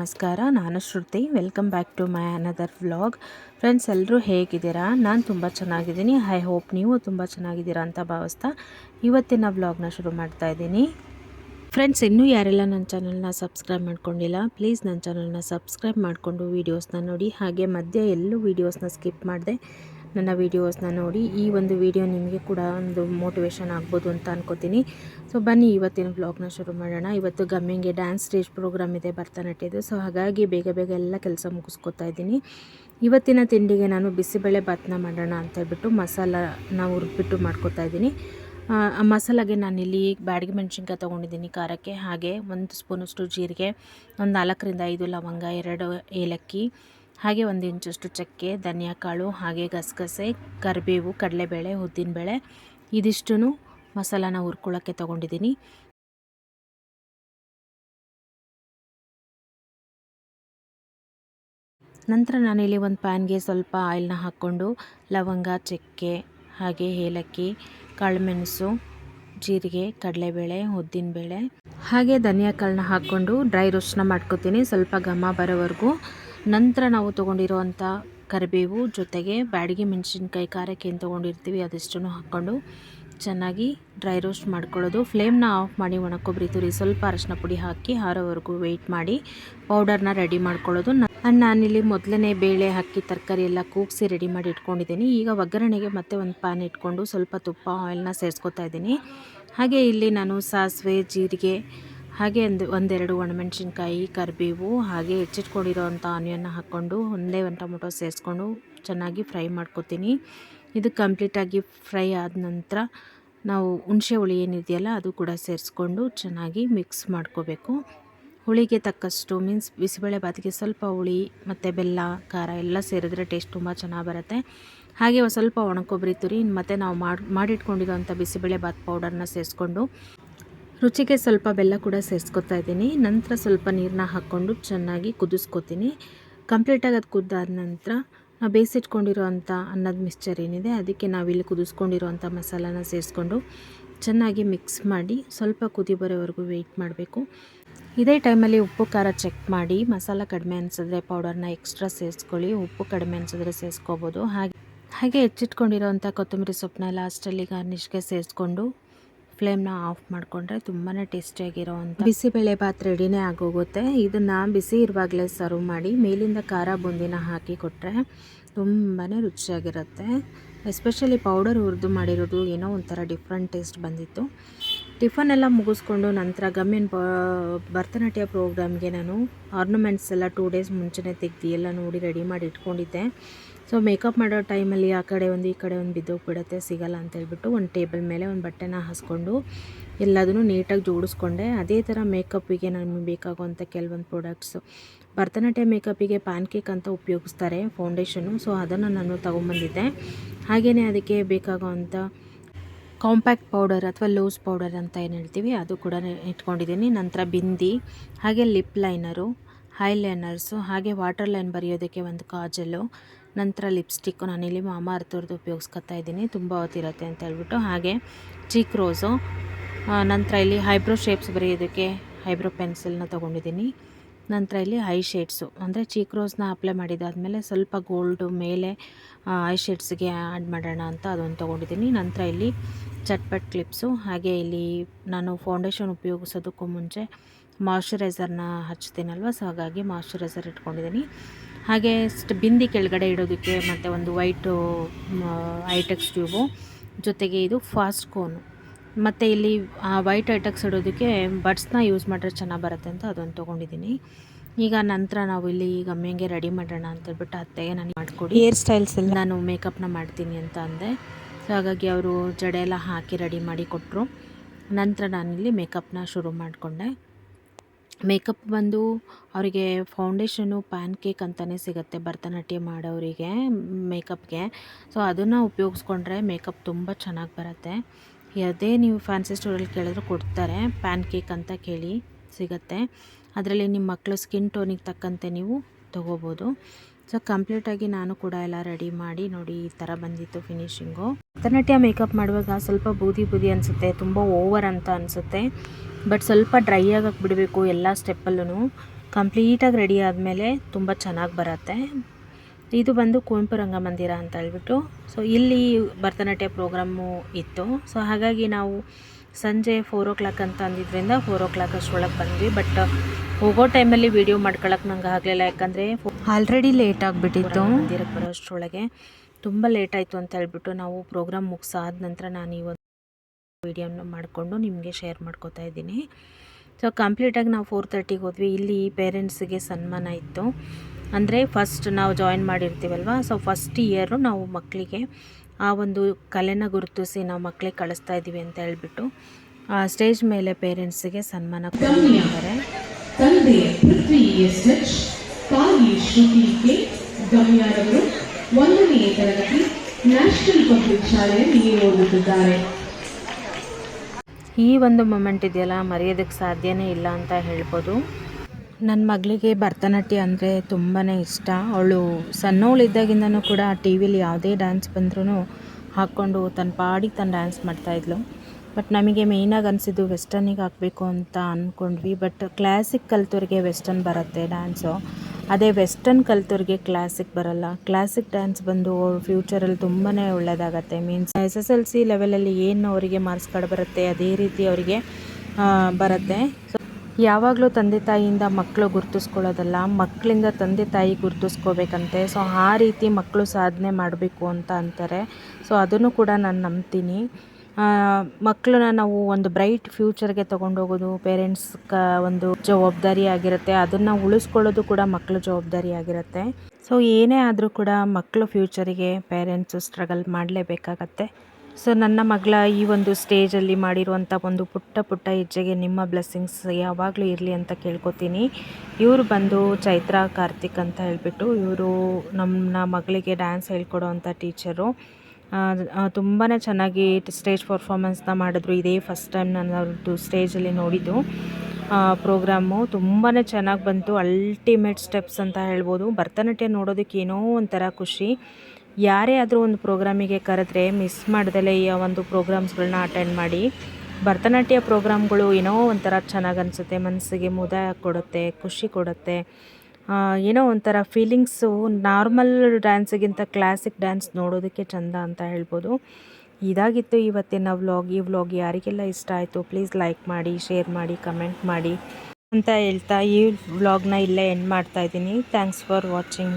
ನಮಸ್ಕಾರ, ನಾನು Shruti. Welcome back to my another vlog friends ಎಲ್ಲರೂ ಹೇಗಿದ್ದೀರಾ? ನಾನು ತುಂಬ ಚೆನ್ನಾಗಿದ್ದೀನಿ. ಐ ಹೋಪ್ ನೀವು ತುಂಬ ಚೆನ್ನಾಗಿದ್ದೀರಾ ಅಂತ ಭಾವಿಸ್ತಾ ಇವತ್ತಿನ ವ್ಲಾಗ್ನ ಶುರು ಮಾಡ್ತಾ ಇದ್ದೀನಿ. ಫ್ರೆಂಡ್ಸ್ ಇನ್ನೂ ಯಾರೆಲ್ಲ ನನ್ನ ಚಾನಲ್ನ ಸಬ್ಸ್ಕ್ರೈಬ್ ಮಾಡ್ಕೊಂಡಿಲ್ಲ ಪ್ಲೀಸ್ ನನ್ನ ಚಾನಲ್ನ ಸಬ್ಸ್ಕ್ರೈಬ್ ಮಾಡಿಕೊಂಡು ವೀಡಿಯೋಸ್ನ ನೋಡಿ. ಹಾಗೆ ಮಧ್ಯೆ ಎಲ್ಲೂ ವೀಡಿಯೋಸ್ನ ಸ್ಕಿಪ್ ಮಾಡಿದೆ. ನನ್ನ ವೀಡಿಯೋಸ್ನ ನೋಡಿ, ಈ ಒಂದು ವಿಡಿಯೋ ನಿಮಗೆ ಕೂಡ ಒಂದು ಮೋಟಿವೇಶನ್ ಆಗ್ಬೋದು ಅಂತ ಅನ್ಕೋತೀನಿ. ಸೊ ಬನ್ನಿ, ಇವತ್ತಿನ ವ್ಲಾಗ್ನ ಶುರು ಮಾಡೋಣ. ಇವತ್ತು ಗಮ್ಮಿಂಗೆ ಡ್ಯಾನ್ಸ್ ಸ್ಟೇಜ್ ಪ್ರೋಗ್ರಾಮ್ ಇದೆ ಭರತನಾಟ್ಯದ್ದು. ಸೊ ಹಾಗಾಗಿ ಬೇಗ ಬೇಗ ಎಲ್ಲ ಕೆಲಸ ಮುಗಿಸ್ಕೊತಾ ಇದ್ದೀನಿ. ಇವತ್ತಿನ ತಿಂಡಿಗೆ ನಾನು ಬಿಸಿಬೇಳೆ ಭಾತ್ನ ಮಾಡೋಣ ಅಂತ ಹೇಳ್ಬಿಟ್ಟು ಮಸಾಲನ ಹುರಿದ್ಬಿಟ್ಟು ಮಾಡ್ಕೊತಾ ಇದ್ದೀನಿ. ಮಸಾಲಾಗೆ ನಾನಿಲ್ಲಿ ಬ್ಯಾಡಗಿ ಮೆಣಸಿನ್ಕಾಯಿ ತೊಗೊಂಡಿದ್ದೀನಿ ಖಾರಕ್ಕೆ. ಹಾಗೆ ಒಂದು ಸ್ಪೂನಷ್ಟು ಜೀರಿಗೆ, ಒಂದು ನಾಲ್ಕರಿಂದ ಐದು ಲವಂಗ, ಎರಡು ಏಲಕ್ಕಿ ಹಾಗೆ ಒಂದು ಇಂಚಷ್ಟು ಚಕ್ಕೆ, ಧನಿಯಾ ಕಾಳು, ಹಾಗೆ ಗಸಗಸೆ, ಕರಿಬೇವು, ಕಡಲೆಬೇಳೆ, ಉದ್ದಿನಬೇಳೆ ಇದಿಷ್ಟು ಮಸಾಲಾನ ಹುರ್ಕೊಳ್ಳೋಕ್ಕೆ ತೊಗೊಂಡಿದ್ದೀನಿ. ನಂತರ ನಾನಿಲ್ಲಿ ಒಂದು ಪ್ಯಾನ್ಗೆ ಸ್ವಲ್ಪ ಆಯಿಲ್ನ ಹಾಕ್ಕೊಂಡು ಲವಂಗ, ಚಕ್ಕೆ, ಹಾಗೆ ಏಲಕ್ಕಿ, ಕಾಳುಮೆಣಸು, ಜೀರಿಗೆ, ಕಡಲೆಬೇಳೆ, ಉದ್ದಿನಬೇಳೆ ಹಾಗೆ ಧನಿಯಾ ಕಾಳನ್ನ ಹಾಕ್ಕೊಂಡು ಡ್ರೈ ರೋಸ್ಟ್ನ ಮಾಡ್ಕೋತೀನಿ. ಸ್ವಲ್ಪ ಘಮ ಬರೋವರೆಗೂ ನಂತರ ನಾವು ತೊಗೊಂಡಿರುವಂಥ ಕರಿಬೇವು ಜೊತೆಗೆ ಬ್ಯಾಡಿಗೆ ಮೆಣಸಿನ್ಕಾಯಿ ಖಾರಕ್ಕೆ ಏನು ತೊಗೊಂಡಿರ್ತೀವಿ ಅದೆಷ್ಟನ್ನು ಹಾಕ್ಕೊಂಡು ಚೆನ್ನಾಗಿ ಡ್ರೈ ರೋಸ್ಟ್ ಮಾಡ್ಕೊಳ್ಳೋದು. ಫ್ಲೇಮ್ನ ಆಫ್ ಮಾಡಿ ಒಣ ಕೊಬ್ಬರಿ ತುರಿ ಸ್ವಲ್ಪ ಅರಶಿನ ಪುಡಿ ಹಾಕಿ ಹಾರೋವರೆಗೂ ವೆಯ್ಟ್ ಮಾಡಿ ಪೌಡರ್ನ ರೆಡಿ ಮಾಡ್ಕೊಳ್ಳೋದು. ನಾನಿಲ್ಲಿ ಮೊದಲನೇ ಬೇಳೆ ಹಾಕಿ ತರಕಾರಿ ಎಲ್ಲ ಕೂಗಿಸಿ ರೆಡಿ ಮಾಡಿ ಇಟ್ಕೊಂಡಿದ್ದೀನಿ. ಈಗ ಒಗ್ಗರಣೆಗೆ ಮತ್ತೆ ಒಂದು ಪ್ಯಾನ್ ಇಟ್ಕೊಂಡು ಸ್ವಲ್ಪ ತುಪ್ಪ ಆಯಿಲ್ನ ಸೇರಿಸ್ಕೊತಾ ಇದ್ದೀನಿ. ಹಾಗೆ ಇಲ್ಲಿ ನಾನು ಸಾಸಿವೆ, ಜೀರಿಗೆ ಹಾಗೆ ಒಂದು, ಒಂದೆರಡು ಒಣಮೆಣಸಿನ್ಕಾಯಿ, ಕರಿಬೇವು, ಹಾಗೆ ಹೆಚ್ಚಿಟ್ಕೊಂಡಿರೋವಂಥ ಆನಿಯನ್ನ ಹಾಕ್ಕೊಂಡು ಒಂದೇ ಒಂದು ಟೊಮೊಟೊ ಸೇರಿಸ್ಕೊಂಡು ಚೆನ್ನಾಗಿ ಫ್ರೈ ಮಾಡ್ಕೊತೀನಿ. ಇದು ಕಂಪ್ಲೀಟಾಗಿ ಫ್ರೈ ಆದ ನಂತರ ನಾವು ಹುಣಸೆ ಹುಳಿ ಏನಿದೆಯಲ್ಲ ಅದು ಕೂಡ ಸೇರಿಸ್ಕೊಂಡು ಚೆನ್ನಾಗಿ ಮಿಕ್ಸ್ ಮಾಡ್ಕೋಬೇಕು. ಹುಳಿಗೆ ತಕ್ಕಷ್ಟು ಮೀನ್ಸ್ ಬಿಸಿಬೇಳೆ ಬಾತಿಗೆ ಸ್ವಲ್ಪ ಹುಳಿ ಮತ್ತು ಬೆಲ್ಲ, ಖಾರ ಎಲ್ಲ ಸೇರಿದ್ರೆ ಟೇಸ್ಟ್ ತುಂಬ ಚೆನ್ನಾಗಿ ಬರುತ್ತೆ. ಹಾಗೆ ಸ್ವಲ್ಪ ಒಣ ಕೊಬ್ಬರಿ ತುರಿ ಮತ್ತು ನಾವು ಮಾಡಿ, ಮಾಡಿಟ್ಕೊಂಡಿರೋಂಥ ಬಿಸಿಬೇಳೆ ಬಾತ್ ಪೌಡರ್ನ ಸೇರಿಸ್ಕೊಂಡು ರುಚಿಗೆ ಸ್ವಲ್ಪ ಬೆಲ್ಲ ಕೂಡ ಸೇರಿಸ್ಕೊತಾ ಇದ್ದೀನಿ. ನಂತರ ಸ್ವಲ್ಪ ನೀರನ್ನ ಹಾಕ್ಕೊಂಡು ಚೆನ್ನಾಗಿ ಕುದಿಸ್ಕೊತೀನಿ. ಕಂಪ್ಲೀಟಾಗಿ ಅದು ಕುದ್ದಾದ ನಂತರ ನಾವು ಬೇಯಿಸಿಟ್ಕೊಂಡಿರೋವಂಥ ಅನ್ನದ ಮಿಕ್ಸ್ಚರ್ ಏನಿದೆ, ಅದಕ್ಕೆ ನಾವಿಲ್ಲಿ ಕುದಿಸ್ಕೊಂಡಿರೋವಂಥ ಮಸಾಲಾನ ಸೇರಿಸ್ಕೊಂಡು ಚೆನ್ನಾಗಿ ಮಿಕ್ಸ್ ಮಾಡಿ ಸ್ವಲ್ಪ ಕುದಿ ಬರೋವರೆಗೂ ವೆಯ್ಟ್ ಮಾಡಬೇಕು. ಇದೇ ಟೈಮಲ್ಲಿ ಉಪ್ಪು, ಖಾರ ಚೆಕ್ ಮಾಡಿ, ಮಸಾಲ ಕಡಿಮೆ ಅನಿಸಿದ್ರೆ ಪೌಡರ್ನ ಎಕ್ಸ್ಟ್ರಾ ಸೇರಿಸ್ಕೊಳ್ಳಿ, ಉಪ್ಪು ಕಡಿಮೆ ಅನಿಸಿದ್ರೆ ಸೇರಿಸ್ಕೋಬೋದು. ಹಾಗೆ ಹಾಗೆ ಹೆಚ್ಚಿಟ್ಕೊಂಡಿರೋವಂಥ ಕೊತ್ತಂಬರಿ ಸೊಪ್ಪನ್ನ ಲಾಸ್ಟಲ್ಲಿ ಗಾರ್ನಿಷ್ಗೆ ಸೇರಿಸ್ಕೊಂಡು ಫ್ಲೇಮ್ನ ಆಫ್ ಮಾಡಿಕೊಂಡ್ರೆ ತುಂಬಾ ಟೇಸ್ಟಿಯಾಗಿರೋವಂಥ ಬಿಸಿಬೇಳೆ ಭಾತ್ ರೆಡಿನೇ ಆಗೋಗುತ್ತೆ. ಇದನ್ನು ಬಿಸಿ ಇರುವಾಗಲೇ ಸರ್ವ್ ಮಾಡಿ ಮೇಲಿಂದ ಖಾರ ಬೂಂದಿನ ಹಾಕಿ ಕೊಟ್ಟರೆ ತುಂಬಾ ರುಚಿಯಾಗಿರುತ್ತೆ. ಎಸ್ಪೆಷಲಿ ಪೌಡರ್ ಹುರಿದು ಮಾಡಿರೋದು ಏನೋ ಒಂಥರ ಡಿಫ್ರೆಂಟ್ ಟೇಸ್ಟ್ ಬಂದಿತ್ತು. ಟಿಫನ್ ಎಲ್ಲ ಮುಗಿಸ್ಕೊಂಡು ನಂತರ ಗಮ್ಯನ್ ಭರತನಾಟ್ಯ ಪ್ರೋಗ್ರಾಮ್ಗೆ ನಾನು ಆರ್ನಮೆಂಟ್ಸ್ ಎಲ್ಲ ಟೂ ಡೇಸ್ ಮುಂಚೆನೇ ತೆಗ್ದು ಎಲ್ಲ ನೋಡಿ ರೆಡಿ ಮಾಡಿ ಇಟ್ಕೊಂಡಿದ್ದೆ. ಸೊ ಮೇಕಪ್ ಮಾಡೋ ಟೈಮಲ್ಲಿ ಆ ಕಡೆ ಒಂದು, ಈ ಕಡೆ ಒಂದು ಬಿದ್ದೋಗ್ಬಿಡುತ್ತೆ ಸಿಗಲ್ಲ ಅಂತ ಹೇಳ್ಬಿಟ್ಟು ಒಂದು ಟೇಬಲ್ ಮೇಲೆ ಒಂದು ಬಟ್ಟೆನ ಹಾಸ್ಕೊಂಡು ಎಲ್ಲದನ್ನು ನೀಟಾಗಿ ಜೋಡಿಸ್ಕೊಂಡೆ. ಅದೇ ಥರ ಮೇಕಪ್ಪಿಗೆ ನಮಗೆ ಬೇಕಾಗುವಂಥ ಕೆಲವೊಂದು ಪ್ರಾಡಕ್ಟ್ಸು ಭರತನಾಟ್ಯ ಮೇಕಪ್ಪಿಗೆ ಪ್ಯಾನ್ ಕೇಕ್ ಅಂತ ಉಪಯೋಗಿಸ್ತಾರೆ ಫೌಂಡೇಶನು ಸೊ ಅದನ್ನು ನಾನು ತೊಗೊಂಬಂದಿದ್ದೆ. ಹಾಗೆಯೇ ಅದಕ್ಕೆ ಬೇಕಾಗುವಂಥ ಕಾಂಪ್ಯಾಕ್ಟ್ ಪೌಡರ್ ಅಥವಾ ಲೂಸ್ ಪೌಡರ್ ಅಂತ ಏನು ಹೇಳ್ತೀವಿ, ಅದು ಕೂಡ ಇಟ್ಕೊಂಡಿದ್ದೀನಿ. ನಂತರ ಬಿಂದಿ, ಹಾಗೆ ಲಿಪ್ ಲೈನರು ಹೈಲೈನರ್ಸು ಹಾಗೆ ವಾಟರ್ ಲೈನ್ ಬರೆಯೋದಕ್ಕೆ ಒಂದು ಕಾಜಲ್ಲು ನಂತರ ಲಿಪ್ಸ್ಟಿಕ್ಕು ನಾನಿಲ್ಲಿ ಮಾಮ ಅರ್ಥವ್ರದ್ದು ಉಪಯೋಗಿಸ್ಕೊತಾ ಇದ್ದೀನಿ. ತುಂಬ ಹೊತ್ತಿರುತ್ತೆ ಅಂತ ಹೇಳ್ಬಿಟ್ಟು. ಹಾಗೆ ಚೀಕ್ ರೋಸು ನಂತರ ಇಲ್ಲಿ ಹೈಬ್ರೋ ಶೇಪ್ಸ್ ಬರೆಯೋದಕ್ಕೆ ಹೈಬ್ರೋ ಪೆನ್ಸಿಲ್ನ ತೊಗೊಂಡಿದ್ದೀನಿ. ನಂತರ ಇಲ್ಲಿ ಐ ಶೇಡ್ಸು. ಅಂದರೆ ಚೀಕ್ ರೋಸ್ನ ಅಪ್ಲೈ ಮಾಡಿದಾದಮೇಲೆ ಸ್ವಲ್ಪ ಗೋಲ್ಡು ಮೇಲೆ ಐ ಶೇಡ್ಸ್ಗೆ ಆ್ಯಡ್ ಮಾಡೋಣ ಅಂತ ಅದೊಂದು ತೊಗೊಂಡಿದ್ದೀನಿ. ನಂತರ ಇಲ್ಲಿ ಚಟ್ಪಟ್ ಕ್ಲಿಪ್ಸು. ಹಾಗೆ ಇಲ್ಲಿ ನಾನು ಫೌಂಡೇಶನ್ ಉಪಯೋಗಿಸೋದಕ್ಕೂ ಮುಂಚೆ ಮಾಯ್ಶ್ಚರೈಸರ್ನ ಹಚ್ತೀನಲ್ವ? ಸೊ ಹಾಗಾಗಿ ಮಾಯ್ಶ್ಚರೈಸರ್ ಇಟ್ಕೊಂಡಿದ್ದೀನಿ. ಹಾಗೆ ಸ್ಟ್ ಬಿಂದಿ ಕೆಳಗಡೆ ಇಡೋದಕ್ಕೆ ಮತ್ತು ಒಂದು ವೈಟು ಐಟೆಕ್ಸ್ ಟ್ಯೂಬು. ಜೊತೆಗೆ ಇದು ಫಾಸ್ಟ್ ಕೋನು. ಮತ್ತು ಇಲ್ಲಿ ಆ ವೈಟ್ ಐಟೆಕ್ಸ್ ಇಡೋದಕ್ಕೆ ಬಡ್ಸ್ನ ಯೂಸ್ ಮಾಡಿದ್ರೆ ಚೆನ್ನಾಗಿ ಬರುತ್ತೆ ಅಂತ ಅದೊಂದು ತೊಗೊಂಡಿದ್ದೀನಿ. ಈಗ ನಂತರ ನಾವು ಇಲ್ಲಿ ಗಮ್ಮಿಂಗೆ ರೆಡಿ ಮಾಡೋಣ ಅಂತೇಳ್ಬಿಟ್ಟು ಅತ್ತೆಗೆ ನಾನು ಮಾಡಿಕೊಡಿ. ಹೇರ್ ಸ್ಟೈಲ್ಸ್ ಎಲ್ಲ. ನಾನು ಮೇಕಪ್ನ ಮಾಡ್ತೀನಿ ಅಂತ ಅಂದೆ. ಸೊ ಹಾಗಾಗಿ ಅವರು ಜಡೆ ಎಲ್ಲ ಹಾಕಿ ರೆಡಿ ಮಾಡಿ ಕೊಟ್ಟರು ನಂತರ ನಾನಿಲ್ಲಿ ಮೇಕಪ್ನ ಶುರು ಮಾಡಿಕೊಂಡೆ. ಮೇಕಪ್ ಬಂದು ಅವರಿಗೆ ಫೌಂಡೇಶನು ಪ್ಯಾನ್ ಕೇಕ್ ಅಂತಲೇ ಸಿಗುತ್ತೆ ಭರತನಾಟ್ಯ ಮಾಡೋರಿಗೆ ಮೇಕಪ್ಗೆ. ಸೊ ಅದನ್ನು ಉಪಯೋಗಿಸ್ಕೊಂಡ್ರೆ ಮೇಕಪ್ ತುಂಬ ಚೆನ್ನಾಗಿ ಬರುತ್ತೆ. ಅದೇ ನೀವು ಫ್ಯಾನ್ಸಿ ಸ್ಟೋರಲ್ಲಿ ಕೇಳಿದ್ರು ಕೊಡ್ತಾರೆ ಪ್ಯಾನ್ ಕೇಕ್ ಅಂತ ಕೇಳಿ ಸಿಗುತ್ತೆ. ಅದರಲ್ಲಿ ನಿಮ್ಮ ಮಕ್ಕಳು ಸ್ಕಿನ್ ಟೋನಿಗೆ ತಕ್ಕಂತೆ ನೀವು ತೊಗೋಬೋದು. ಸೊ ಕಂಪ್ಲೀಟಾಗಿ ನಾನು ಕೂಡ ಎಲ್ಲ ರೆಡಿ ಮಾಡಿ ನೋಡಿ ಈ ಥರ ಬಂದಿತ್ತು ಫಿನಿಶಿಂಗು. ಭರತನಾಟ್ಯ ಮೇಕಪ್ ಮಾಡುವಾಗ ಸ್ವಲ್ಪ ಬೂದಿ ಬೂದಿ ಅನಿಸುತ್ತೆ, ತುಂಬ ಓವರ್ ಅಂತ ಅನಿಸುತ್ತೆ. ಬಟ್ ಸ್ವಲ್ಪ ಡ್ರೈ ಆಗಕ್ಕೆ ಬಿಡಬೇಕು ಎಲ್ಲ ಸ್ಟೆಪ್ಪಲ್ಲೂ ಕಂಪ್ಲೀಟಾಗಿ ರೆಡಿ ಆದಮೇಲೆ ತುಂಬ ಚೆನ್ನಾಗಿ ಬರುತ್ತೆ. ಇದು ಬಂದು ಕುವೆಂಪು ರಂಗಮಂದಿರ ಅಂತ ಹೇಳ್ಬಿಟ್ಟು. ಸೊ ಇಲ್ಲಿ ಭರತನಾಟ್ಯ ಪ್ರೋಗ್ರಾಮು ಇತ್ತು. ಸೊ ಹಾಗಾಗಿ ನಾವು ಸಂಜೆ ಫೋರ್ ಓ ಕ್ಲಾಕ್ ಅಂತ ಅಂದಿದ್ದರಿಂದ ಫೋರ್ ಓ ಕ್ಲಾಕ್ ಅಷ್ಟರೊಳಗೆ ಬಂದ್ವಿ. ಬಟ್ ಹೋಗೋ ಟೈಮಲ್ಲಿ ವೀಡಿಯೋ ಮಾಡ್ಕೊಳಕ್ಕೆ ನಂಗೆ ಆಗಲಿಲ್ಲ. ಯಾಕಂದರೆ ಆಲ್ರೆಡಿ ಲೇಟ್ ಆಗಿಬಿಟ್ಟಿತ್ತು. ಮಂದಿರಕ್ಕೆ ಬರೋ ಅಷ್ಟರೊಳಗೆ ತುಂಬ ಲೇಟ್ ಆಯಿತು ಅಂತ ಹೇಳ್ಬಿಟ್ಟು ನಾವು ಪ್ರೋಗ್ರಾಮ್ ಮುಗಿಸಾದ ನಂತರ ನಾನು ಇವತ್ತು ಒಂದು ವೀಡಿಯೋನ ಮಾಡಿಕೊಂಡು ನಿಮಗೆ ಶೇರ್ ಮಾಡ್ಕೋತಾ ಇದ್ದೀನಿ. ಸೊ ಕಂಪ್ಲೀಟಾಗಿ ನಾವು ಫೋರ್ ತರ್ಟಿಗೆ ಹೋದ್ವಿ. ಇಲ್ಲಿ ಪೇರೆಂಟ್ಸಿಗೆ ಸನ್ಮಾನ ಇತ್ತು. ಅಂದರೆ ಫಸ್ಟ್ ನಾವು ಜಾಯಿನ್ ಮಾಡಿರ್ತೀವಲ್ವ? ಸೊ ಫಸ್ಟ್ ಇಯರು ನಾವು ಮಕ್ಕಳಿಗೆ ಆ ಒಂದು ಕಲೆನ ಗುರುತಿಸಿ ನಾವು ಮಕ್ಕಳಿಗೆ ಕಳಿಸ್ತಾ ಇದ್ದೀವಿ ಅಂತ ಹೇಳ್ಬಿಟ್ಟು, ಆ ಸ್ಟೇಜ್ ಮೇಲೆ ಪೇರೆಂಟ್ಸಿಗೆ ಸನ್ಮಾನ ಕೊಡ್ತಾರೆ ಒಂದನೆಯ ತರಗತಿ ನ್ಯಾಷನಲ್ ಪಬ್ಲಿಕ್ ಶಾಲೆಯಲ್ಲಿ ಓದುತ್ತಿದ್ದಾರೆ. ಈ ಒಂದು ಮೊಮೆಂಟ್ ಇದೆಯಲ್ಲ, ಮರೆಯೋದಕ್ಕೆ ಸಾಧ್ಯನೇ ಇಲ್ಲ ಅಂತ ಹೇಳ್ಬೋದು. ನನ್ನ ಮಗಳಿಗೆ ಭರತನಾಟ್ಯ ಅಂದರೆ ತುಂಬಾ ಇಷ್ಟ. ಅವಳು ಸಣ್ಣವಳಿದ್ದಾಗಿಂದನೂ ಕೂಡ ಟಿ ವಿಲಿ ಯಾವುದೇ ಡ್ಯಾನ್ಸ್ ಬಂದ್ರೂ ಹಾಕ್ಕೊಂಡು ತನ್ನ ಪಾಡಿಗೆ ತನ್ನ ಡ್ಯಾನ್ಸ್ ಮಾಡ್ತಾಯಿದ್ಲು ಬಟ್ ನಮಗೆ ಮೇಯ್ನಾಗಿ ಅನಿಸಿದ್ದು ವೆಸ್ಟರ್ನಿಗೆ ಹಾಕಬೇಕು ಅಂತ ಅಂದ್ಕೊಂಡ್ವಿ ಬಟ್ ಕ್ಲಾಸಿಕ್ ಕಲ್ತವ್ರಿಗೆ ವೆಸ್ಟರ್ನ್ ಬರುತ್ತೆ ಡ್ಯಾನ್ಸು ಅದೇ ವೆಸ್ಟರ್ನ್ ಕಲ್ತವ್ರಿಗೆ ಕ್ಲಾಸಿಕ್ ಬರಲ್ಲ. ಕ್ಲಾಸಿಕ್ ಡ್ಯಾನ್ಸ್ ಬಂದು ಫ್ಯೂಚರಲ್ಲಿ ತುಂಬಾ ಒಳ್ಳೆಯದಾಗತ್ತೆ means S S L C ಲೆವೆಲಲ್ಲಿ ಏನು ಅವರಿಗೆ ಮಾರ್ಕ್ಸ್ ಕಾರ್ಡ್ ಬರುತ್ತೆ, ಅದೇ ರೀತಿ ಅವರಿಗೆ ಬರುತ್ತೆ. ಯಾವಾಗಲೂ ತಂದೆ ತಾಯಿಯಿಂದ ಮಕ್ಕಳು ಗುರುತಿಸ್ಕೊಳ್ಳೋದಲ್ಲ ಮಕ್ಕಳಿಂದ ತಂದೆ ತಾಯಿ ಗುರ್ತಿಸ್ಕೋಬೇಕಂತೆ. ಸೊ ಆ ರೀತಿ ಮಕ್ಕಳು ಸಾಧನೆ ಮಾಡಬೇಕು ಅಂತ ಅಂತಾರೆ. ಸೊ ಅದನ್ನು ಕೂಡ ನಾನು ನಂಬ್ತೀನಿ. ಮಕ್ಕಳನ್ನ ನಾವು ಒಂದು ಬ್ರೈಟ್ ಫ್ಯೂಚರ್ಗೆ ತೊಗೊಂಡೋಗೋದು ಪೇರೆಂಟ್ಸ್ ಕ ಒಂದು ಜವಾಬ್ದಾರಿ ಆಗಿರುತ್ತೆ, ಅದನ್ನು ಉಳಿಸ್ಕೊಳ್ಳೋದು ಕೂಡ ಮಕ್ಕಳ ಜವಾಬ್ದಾರಿ ಆಗಿರುತ್ತೆ. ಸೊ ಏನೇ ಆದರೂ ಕೂಡ ಮಕ್ಕಳ ಫ್ಯೂಚರಿಗೆ ಪೇರೆಂಟ್ಸು ಸ್ಟ್ರಗಲ್ ಮಾಡಲೇಬೇಕಾಗತ್ತೆ. ಸೊ ನನ್ನ ಮಗಳ ಈ ಒಂದು ಸ್ಟೇಜಲ್ಲಿ ಮಾಡಿರುವಂಥ ಒಂದು ಪುಟ್ಟ ಪುಟ್ಟ ಹೆಜ್ಜೆಗೆ ನಿಮ್ಮ ಬ್ಲೆಸ್ಸಿಂಗ್ಸ್ ಯಾವಾಗಲೂ ಇರಲಿ ಅಂತ ಕೇಳ್ಕೊತೀನಿ. ಇವರು ಬಂದು ಚೈತ್ರ, ಕಾರ್ತಿಕ್ ಅಂತ ಹೇಳಿಬಿಟ್ಟು ಇವರು ನಮ್ಮ ಮಗಳಿಗೆ ಡ್ಯಾನ್ಸ್ ಹೇಳ್ಕೊಡೋ ಅಂಥ ಟೀಚರು ತುಂಬಾ ಚೆನ್ನಾಗಿ ಸ್ಟೇಜ್ ಪರ್ಫಾರ್ಮೆನ್ಸ್ನ ಮಾಡಿದ್ರು. ಇದೇ ಫಸ್ಟ್ ಟೈಮ್ ನಾನು ಅವ್ರದ್ದು ಸ್ಟೇಜಲ್ಲಿ ನೋಡಿದ್ದು. ಪ್ರೋಗ್ರಾಮು ತುಂಬಾ ಚೆನ್ನಾಗಿ ಬಂತು. ಅಲ್ಟಿಮೇಟ್ ಸ್ಟೆಪ್ಸ್ ಅಂತ ಹೇಳ್ಬೋದು. ಭರತನಾಟ್ಯ ನೋಡೋದಕ್ಕೆ ಏನೋ ಒಂಥರ ಖುಷಿ. ಯಾರೇ ಆದರೂ ಒಂದು ಪ್ರೋಗ್ರಾಮಿಗೆ ಕರೆದ್ರೆ ಮಿಸ್ ಮಾಡ್ದಲೇ ಈ ಒಂದು ಪ್ರೋಗ್ರಾಮ್ಸ್ಗಳನ್ನ ಅಟೆಂಡ್ ಮಾಡಿ. ಭರತನಾಟ್ಯ ಪ್ರೋಗ್ರಾಮ್ಗಳು ಏನೋ ಒಂಥರ ಚೆನ್ನಾಗಿ ಅನಿಸುತ್ತೆ. ಮನಸ್ಸಿಗೆ ಮುದ ಕೊಡುತ್ತೆ, ಖುಷಿ ಕೊಡುತ್ತೆ. ಏನೋ ಒಂಥರ ಫೀಲಿಂಗ್ಸು ನಾರ್ಮಲ್ ಡ್ಯಾನ್ಸಿಗಿಂತ ಕ್ಲಾಸಿಕ್ ಡ್ಯಾನ್ಸ್ ನೋಡೋದಕ್ಕೆ ಚಂದ ಅಂತ ಹೇಳ್ಬೋದು. ಇದಾಗಿತ್ತು ಇವತ್ತಿನ ವ್ಲಾಗ್ ಈ ವ್ಲಾಗ್ ಯಾರಿಗೆಲ್ಲ ಇಷ್ಟ ಆಯಿತು ಪ್ಲೀಸ್ ಲೈಕ್ ಮಾಡಿ ಶೇರ್ ಮಾಡಿ ಕಮೆಂಟ್ ಮಾಡಿ ಅಂತ ಹೇಳ್ತಾ ಈ ವ್ಲಾಗ್ನ ಇಲ್ಲೇ ಎಂಡ್ ಮಾಡ್ತಾ ಇದ್ದೀನಿ. Thanks for watching